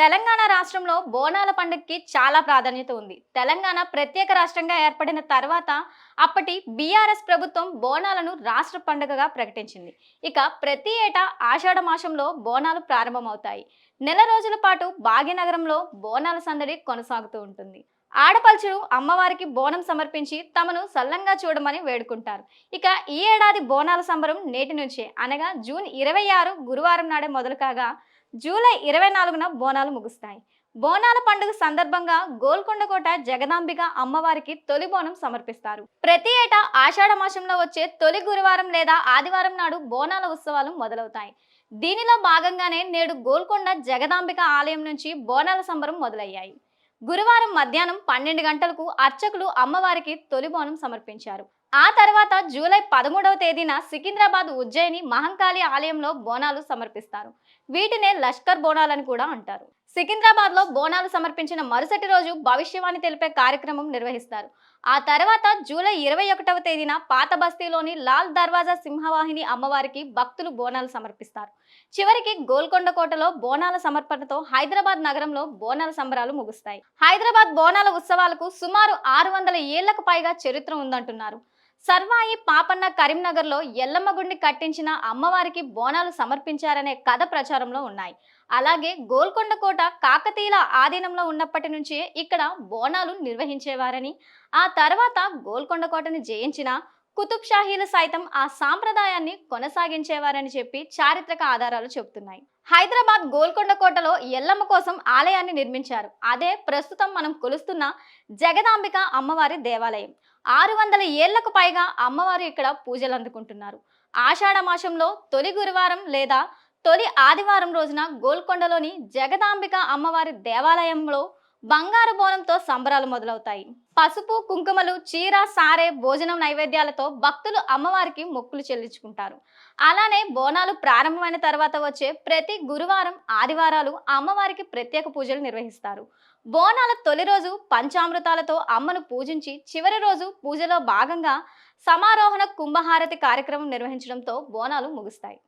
తెలంగాణ రాష్ట్రంలో బోనాల పండుగకి చాలా ప్రాధాన్యత ఉంది. తెలంగాణ ప్రత్యేక రాష్ట్రంగా ఏర్పడిన తర్వాత అప్పటి బీఆర్ఎస్ ప్రభుత్వం బోనాలను రాష్ట్ర పండుగగా ప్రకటించింది. ఇక ప్రతి ఏటా ఆషాఢ మాసంలో బోనాలు ప్రారంభమవుతాయి. నెల రోజుల పాటు భాగ్యనగరంలో బోనాల సందడి కొనసాగుతూ ఉంటుంది. ఆడపడుచులు అమ్మవారికి బోనం సమర్పించి తమను సల్లంగా చూడమని వేడుకుంటారు. ఇక ఈ ఏడాది బోనాల సంబరం నేటి నుంచే అనగా జూన్ ఇరవై ఆరు గురువారం నాడే మొదలు కాగా జూలై ఇరవై నాలుగున బోనాలు ముగుస్తాయి. బోనాల పండుగ సందర్భంగా గోల్కొండకోట జగదాంబిక అమ్మవారికి తొలి బోనం సమర్పిస్తారు. ప్రతి ఏటా ఆషాఢ మాసంలో వచ్చే తొలి గురువారం లేదా ఆదివారం నాడు బోనాల ఉత్సవాలు మొదలవుతాయి. దీనిలో భాగంగానే నేడు గోల్కొండ జగదాంబిక ఆలయం నుంచి బోనాల సంబరం మొదలయ్యాయి. గురువారం మధ్యాహ్నం పన్నెండు గంటలకు అర్చకులు అమ్మవారికి తొలి బోనం సమర్పించారు. ఆ తర్వాత జూలై పదమూడవ తేదీన సికింద్రాబాద్ ఉజ్జయిని మహంకాళి ఆలయంలో బోనాలు సమర్పిస్తారు. వీటినే లష్కర్ బోనాలని కూడా అంటారు. సికింద్రాబాద్లో బోనాలు సమర్పించిన మరుసటి రోజు భవిష్యవాణి తెలిపే కార్యక్రమం నిర్వహిస్తారు. ఆ తర్వాత జూలై ఇరవై ఒకటవ తేదీన పాత బస్తీలోని లాల్ దర్వాజా సింహవాహిని అమ్మవారికి భక్తులు బోనాలు సమర్పిస్తారు. చివరికి గోల్కొండ కోటలో బోనాల సమర్పణతో హైదరాబాద్ నగరంలో బోనాల సంబరాలు ముగుస్తాయి. హైదరాబాద్ బోనాల ఉత్సవాలకు సుమారు ఆరు వందల ఏళ్ళకు పైగా చరిత్ర ఉందంటున్నారు. సర్వాయి పాపన్న కరీంనగర్లో ఎల్లమ్మగుండి కట్టించిన అమ్మవారికి బోనాలు సమర్పించారనే కథ ప్రచారంలో ఉన్నాయి. అలాగే గోల్కొండ కోట కాకతీయుల ఆధీనంలో ఉన్నప్పటి నుంచి ఇక్కడ బోనాలు నిర్వహించేవారని ఆ తర్వాత గోల్కొండ కోటను జయించిన కుతుబ్ షాహీలు సైతం ఆ సాంప్రదాయాన్ని కొనసాగించేవారని చెప్పి చారిత్రక ఆధారాలు చెబుతున్నాయి. హైదరాబాద్ గోల్కొండ కోటలో ఎల్లమ్మ కోసం ఆలయాన్ని నిర్మించారు. అదే ప్రస్తుతం మనం కొలుస్తున్న జగదాంబిక అమ్మవారి దేవాలయం. ఆరు వందల ఏళ్ళకు పైగా అమ్మవారు ఇక్కడ పూజలు అందుకుంటున్నారు. ఆషాఢ మాసంలో తొలి గురువారం లేదా తొలి ఆదివారం రోజున గోల్కొండలోని జగదాంబిక అమ్మవారి దేవాలయంలో బంగారు బోనంతో సంబరాలు మొదలవుతాయి. పసుపు కుంకుమలు చీర సారే భోజనం నైవేద్యాలతో భక్తులు అమ్మవారికి మొక్కులు చెల్లించుకుంటారు. అలానే బోనాలు ప్రారంభమైన తర్వాత వచ్చే ప్రతి గురువారం ఆదివారాలు అమ్మవారికి ప్రత్యేక పూజలు నిర్వహిస్తారు. బోనాల తొలి రోజు పంచామృతాలతో అమ్మను పూజించి చివరి రోజు పూజలో భాగంగా సమారోహణ కుంభహారతి కార్యక్రమం నిర్వహించడంతో బోనాలు ముగుస్తాయి.